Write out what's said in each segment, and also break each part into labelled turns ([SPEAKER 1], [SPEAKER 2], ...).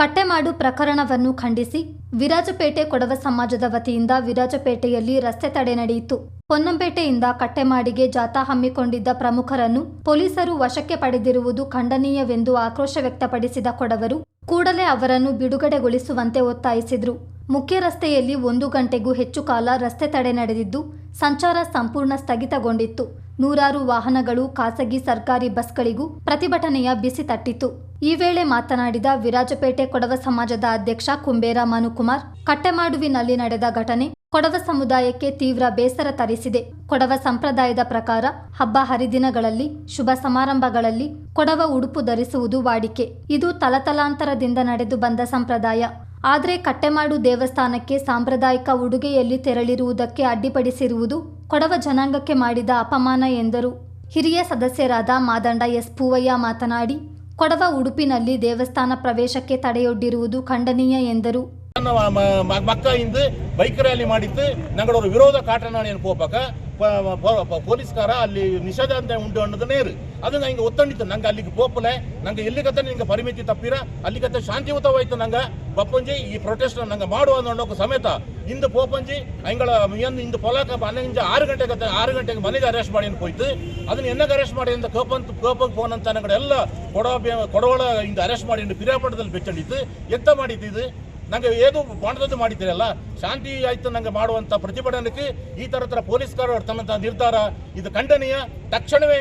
[SPEAKER 1] ಕಟ್ಟೆಮಾಡು ಪ್ರಕರಣವನ್ನು ಖಂಡಿಸಿ ವಿರಾಜಪೇಟೆ ಕೊಡವ ಸಮಾಜದ ವತಿಯಿಂದ ವಿರಾಜಪೇಟೆಯಲ್ಲಿ ರಸ್ತೆ ತಡೆ ನಡೆಯಿತು. ಪೊನ್ನಂಪೇಟೆಯಿಂದ ಕಟ್ಟೆಮಾಡಿಗೆ ಜಾಥಾ ಹಮ್ಮಿಕೊಂಡಿದ್ದ ಪ್ರಮುಖರನ್ನು ಪೊಲೀಸರು ವಶಕ್ಕೆ ಪಡೆದಿರುವುದು ಖಂಡನೀಯವೆಂದು ಆಕ್ರೋಶ ವ್ಯಕ್ತಪಡಿಸಿದ ಕೊಡವರು ಕೂಡಲೇ ಅವರನ್ನು ಬಿಡುಗಡೆಗೊಳಿಸುವಂತೆ ಒತ್ತಾಯಿಸಿದರು. ಮುಖ್ಯ ರಸ್ತೆಯಲ್ಲಿ ಒಂದು ಗಂಟೆಗೂ ಹೆಚ್ಚು ಕಾಲ ರಸ್ತೆ ತಡೆ ನಡೆದಿದ್ದು ಸಂಚಾರ ಸಂಪೂರ್ಣ ಸ್ಥಗಿತಗೊಂಡಿತ್ತು. ನೂರಾರು ವಾಹನಗಳು, ಖಾಸಗಿ, ಸರ್ಕಾರಿ ಬಸ್ಗಳಿಗೂ ಪ್ರತಿಭಟನೆಯ ಬಿಸಿ ತಟ್ಟಿತು ಈ ವೇಳೆ ಮಾತನಾಡಿದ ವಿರಾಜಪೇಟೆ ಕೊಡವ ಸಮಾಜದ ಅಧ್ಯಕ್ಷ ಕುಂಬೇರ ಮನುಕುಮಾರ್, ಕಟ್ಟೆಮಾಡುವಿನಲ್ಲಿ ನಡೆದ ಘಟನೆ ಕೊಡವ ಸಮುದಾಯಕ್ಕೆ ತೀವ್ರ ಬೇಸರ ತರಿಸಿದೆ. ಕೊಡವ ಸಂಪ್ರದಾಯದ ಪ್ರಕಾರ ಹಬ್ಬ ಹರಿದಿನಗಳಲ್ಲಿ, ಶುಭ ಸಮಾರಂಭಗಳಲ್ಲಿ ಕೊಡವ ಉಡುಪು ಧರಿಸುವುದು ವಾಡಿಕೆ. ಇದು ತಲತಲಾಂತರದಿಂದ ನಡೆದು ಬಂದ ಸಂಪ್ರದಾಯ. ಆದರೆ ಕಟ್ಟೆಮಾಡು ದೇವಸ್ಥಾನಕ್ಕೆ ಸಾಂಪ್ರದಾಯಿಕ ಉಡುಗೆಯಲ್ಲಿ ತೆರಳಿರುವುದಕ್ಕೆ ಅಡ್ಡಿಪಡಿಸಿರುವುದು ಕೊಡವ ಜನಾಂಗಕ್ಕೆ ಮಾಡಿದ ಅಪಮಾನ ಎಂದರು. ಹಿರಿಯ ಸದಸ್ಯರಾದ ಮಾದಂಡ ಎಸ್. ಪೂವಯ್ಯ ಮಾತನಾಡಿ, ಕೊಡವ ಉಡುಪಿನಲ್ಲಿ ದೇವಸ್ಥಾನ ಪ್ರವೇಶಕ್ಕೆ ತಡೆಯೊಡ್ಡಿರುವುದು ಖಂಡನೀಯ ಎಂದರು.
[SPEAKER 2] ನನ್ನ ಮ- ಮ- ಮಕ್ಕ ಇಂದು ಬೈಕ್ ರ್ಯಾಲಿ ಮಾಡಿತ್ತು ನಂಗಡ ஒரு ವಿರೋಧ ಕಾಟನಾಣಿಯನ್ನು போப்பாக்க ப- ப- ப- போலீஸ்கார ಅಲ್ಲಿ ನಿಷೇಧ ಅಂತ ಉಂಟು ಅನ್ನೋದು ನೇರು ಅದು ನಂಗೆ ಒತ್ತಂಡಿತ್ತು ನಂಗೆ ಅಲ್ಲಿಗೆ ಪೋಪಲೆ ನಂಗೆ ಎಲ್ಲಿಗತ್ತ ನಿಂಗೆ ಪರಿಮಿತಿ ತಪ್ಪಿರ ಅಲ್ಲಿಗತ್ತ ಶಾಂತಿಯುತವಾಯ್ತು ನಂಗೆ ಬಪ್ಪಂಜಿ ಈ ಪ್ರೊಟೆಸ್ಟ್ ನಂಗೆ ಮಾಡುವ ಅನ್ನೋಕೆ ಸಮೇತ ಇಂದು ಪೋಪಂಜಿ ಅಂಗಳ ಏನು ಇಂದು ಪೊಲಕ ಹನ್ನೊಂದು ಆರು ಗಂಟೆಗೆ ಅತ್ತ- ಆರು ಗಂಟೆಗೆ ಮನೆಗೆ ಅರೆಸ್ಟ್ ಮಾಡಿ ಅಂತ ಹೋಯ್ತು ಅದನ್ನ ಎನ್ನಗೆ ಅರೆಸ್ಟ್ ಮಾಡಿ ಅಂತ ಕೋಪಂತ ಕೋಪಕ್ಕೆ ಫೋನ್ ಅಂತ ನಂಗಡೆ ಎಲ್ಲ ಕೊಡವ ಕೊಡವಳ ಇಂದ ಅರೆಸ್ಟ್ ಮಾಡಿ ಪಿರಿಯಾಪಟ್ಟದಲ್ಲಿ ಬೆಚ್ಚಂಡಿತ್ತು ಎತ್ತ ಮಾಡಿದ್ದು ಇದು ನಂಗೆ ಏದು ಬಾಣದಂದು ಮಾಡಿದ್ದೀರಲ್ಲ? ಶಾಂತಿ ಆಯ್ತು ನಂಗೆ ಮಾಡುವಂತ ಪ್ರತಿಭಟನೆಗೆ ಈ ಥರ ಥರ ಪೊಲೀಸ್ಗಾರ ತನ್ನ ನಿರ್ಧಾರ, ಇದು ಖಂಡನೀಯ. ತಕ್ಷಣವೇ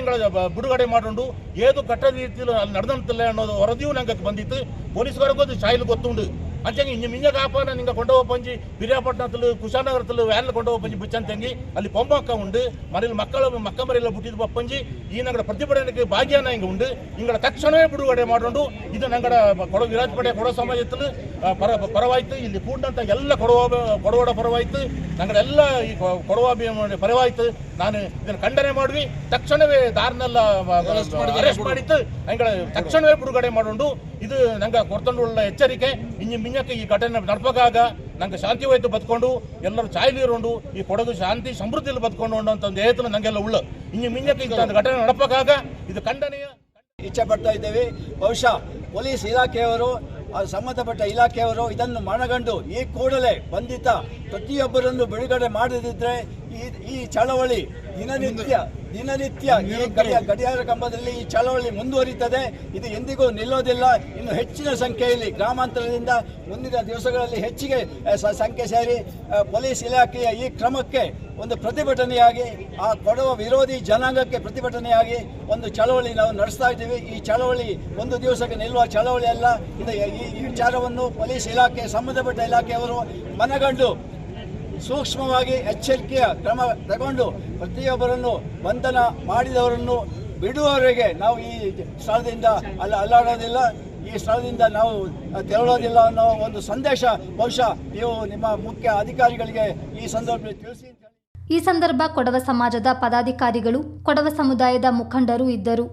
[SPEAKER 2] ಬಿಡುಗಡೆ ಮಾಡಿಕೊಂಡು ಏದು ಕಟ್ಟದ ರೀತಿಯಲ್ಲಿ ನಡೆದಂತಿಲ್ಲ ಅನ್ನೋದು ವರದಿಯೂ ನಂಗೆ ಬಂದಿತ್ತು. ಪೊಲೀಸ್ಗಾರಿಗೂ ಅದು ಶಾಯಿಲು ಗೊತ್ತುಂಡು ಅಂಚಂಗಿ ಇಂಜಿ ಕಾಪ ನಾನು ಹಿಂಗೆ ಕೊಂಡೋಗ ಪಂಜಿ ಬಿರಿಯಾಪಟ್ಟಣದಲ್ಲಿ ಕುಶಾನಗರದಲ್ಲಿ ವ್ಯಾನ್ ಕೊಂಡೋಗ ಪಂಜಿ ಬುಚ್ಚಂತಂಗಿ ಅಲ್ಲಿ ಪೊಂಬಕ್ಕ ಉಂಡು ಮನೇಲಿ ಮಕ್ಕಳು ಮಕ್ಕ ಮರಿಯಲ್ಲ ಬಿಟ್ಟಿದ್ದು ಪಂಜಿ. ಈ ನಂಗಡ ಪ್ರತಿಭಟನೆಗೆ ಭಾಗ್ಯನ ಹಿಂಗೆ ಉಂಡು. ಹಿಂಗಡ ತಕ್ಷಣವೇ ಬಿಡುಗಡೆ ಮಾಡೋಂಡು ಇದು ನಂಗಡ ಕೊಡ ವಿರಾಜ್ ಪಡೆ ಕೊಡೋ ಸಮಾಜದಲ್ಲಿ ಪರ ಪರವಾಯ್ತು. ಇಲ್ಲಿ ಕೂಡಂತ ಎಲ್ಲ ಕೊಡುವ ಕೊಡೋಡ ಪರವಾಯ್ತು. ನಂಗಡೆಲ್ಲ ಈ ಕೊಡುವ ಪರವಾಯ್ತು. ನಾನು ಇದನ್ನು ಖಂಡನೆ ಮಾಡ್ವಿ. ತಕ್ಷಣವೇ ದಾರ್ನೆಲ್ಲ ಅರೆಸ್ಟ್ ಮಾಡಿತ್ತು. ನಂಗಡ ತಕ್ಷಣವೇ ಬಿಡುಗಡೆ ಮಾಡೋಂಡು ಇದು ನಂಗೆ ಕೊಡ್ತೊಂಡುಳ್ಳ ಎಚ್ಚರಿಕೆ. ಇಂಜಿ ಮಿಂಜಕ್ಕೆ ಈ ಘಟನೆ ನಡ್ಪಕ್ಕಾಗ ನಂಗೆ ಶಾಂತಿವಾಯ್ತು ಬದುಕೊಂಡು, ಎಲ್ಲರೂ ಚಾಯ್ಲಿರೋಂಡು ಈ ಕೊಡಗು ಶಾಂತಿ ಸಮೃದ್ಧಿಯಲ್ಲಿ ಬದುಕೊಂಡು ಅಂತ ಒಂದು ಏತನ ನಂಗೆಲ್ಲ ಉಳ್ಳ. ಇಂಜಿ ಮಿಂಜಕ್ಕೆ ಇಂಥ ಒಂದು ಘಟನೆ ನಡಪಗಾಗ ಇದು ಖಂಡನೀಯ.
[SPEAKER 3] ಇಚ್ಛೆ ಪಡ್ತಾ ಇದ್ದೇವೆ. ಬಹುಶಃ ಪೊಲೀಸ್ ಇಲಾಖೆಯವರು ಸಂಬಂಧಪಟ್ಟ ಇಲಾಖೆಯವರು ಇದನ್ನು ಮನಗಂಡು ಈ ಕೂಡಲೇ ಬಂಧಿತ ಪ್ರತಿಯೊಬ್ಬರನ್ನು ಬಿಡುಗಡೆ ಮಾಡದಿದ್ರೆ ಈ ಈ ಚಳವಳಿ ದಿನನಿತ್ಯ ದಿನನಿತ್ಯ ಈ ಗಡಿಯ ಗಡಿಯಾರ ಕಂಬದಲ್ಲಿ ಈ ಚಳವಳಿ ಮುಂದುವರಿತದೆ ಇದು ಎಂದಿಗೂ ನಿಲ್ಲೋದಿಲ್ಲ. ಇನ್ನು ಹೆಚ್ಚಿನ ಸಂಖ್ಯೆಯಲ್ಲಿ ಗ್ರಾಮಾಂತರದಿಂದ ಮುಂದಿನ ದಿವಸಗಳಲ್ಲಿ ಹೆಚ್ಚಿಗೆ ಸಂಖ್ಯೆ ಸೇರಿ ಪೊಲೀಸ್ ಇಲಾಖೆಯ ಈ ಕ್ರಮಕ್ಕೆ ಒಂದು ಪ್ರತಿಭಟನೆಯಾಗಿ ಆ ಕೊಡುವ ವಿರೋಧಿ ಜನಾಂಗಕ್ಕೆ ಪ್ರತಿಭಟನೆಯಾಗಿ ಒಂದು ಚಳವಳಿ ನಾವು ನಡೆಸ್ತಾ ಇದ್ದೀವಿ. ಈ ಚಳವಳಿ ಒಂದು ದಿವಸಕ್ಕೆ ನಿಲ್ಲುವ ಚಳವಳಿ ಅಲ್ಲ. ಇದು ಈ ಈ ವಿಚಾರವನ್ನು ಪೊಲೀಸ್ ಇಲಾಖೆ ಸಂಬಂಧಪಟ್ಟ ಇಲಾಖೆಯವರು ಮನಗಂಡು ಸೂಕ್ಷ್ಮವಾಗಿ ಎಚ್ಚರಿಕೆಯ ಕ್ರಮ ತಗೊಂಡು ಪ್ರತಿಯೊಬ್ಬರನ್ನು ಬಂಧನ ಮಾಡಿದವರನ್ನು ಬಿಡುವವರೆಗೆ ನಾವು ಈ ಸ್ಥಳದಿಂದ ಅಲ್ಲ ಅಲ್ಲಾಡೋದಿಲ್ಲ. ಈ ಸ್ಥಳದಿಂದ ನಾವು ತೆರಳೋದಿಲ್ಲ ಅನ್ನೋ ಒಂದು ಸಂದೇಶ ಬಹುಶಃ ನೀವು ನಿಮ್ಮ ಮುಖ್ಯ ಅಧಿಕಾರಿಗಳಿಗೆ ಈ ಸಂದರ್ಭದಲ್ಲಿ ತಿಳಿಸಿ
[SPEAKER 1] ಈ ಸಂದರ್ಭ ಕೊಡವ ಸಮಾಜದ ಪದಾಧಿಕಾರಿಗಳು, ಕೊಡವ ಸಮುದಾಯದ ಮುಖಂಡರು ಇದ್ದರು.